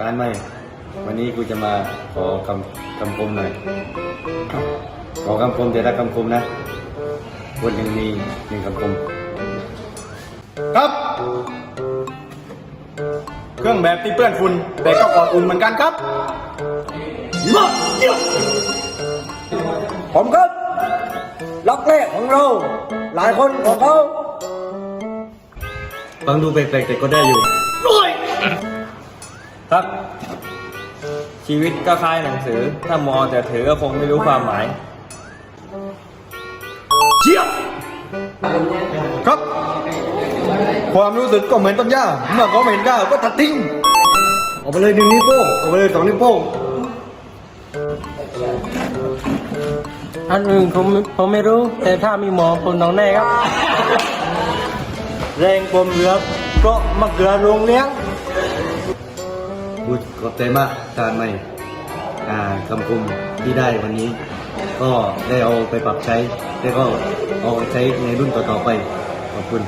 การไหมวันนี้กูจะมาขอคำคำคมหน่อย ขอคำคมแต่ละคำคมนะวันหนึ่งมีหนึ่งคำคม ครับ เครื่องแบบที่เปื้อนฝุ่นแต่ก็กอดอุ่นเหมือนกันครับมาเยี่ยมผมครับล็อกแรกของเรา หลายคนของเขาฟังดูแปลกๆแต่ก็ได้อยู่ ครับ ชีวิตก็คล้ายหนังสือ ถ้ามอแต่ถือก็คงไม่รู้ความหมายเยี่ยมครับ ความรู้สึกก็เหมือนต้นหญ้าเมื่อเขาไม่เห็นก้าวก็ตัดทิ้งออกไปเลยหนึ่งนิ้วโป้งออกไปเลยสองนิ้วโป้งอันอื่นผมผมไม่รู้ แต่ถ้ามีหมอคนน้องแน่ครับ แรงปมเหลือเพราะมะเขือโรงเลี้ยง กูขอบใจมากการไหมอ่าคำคมที่ได้วันนี้ ก็ได้เอาไปปรับใช้แล้วก็เอาไปใช้ในรุ่นต่อๆไปขอบคุณ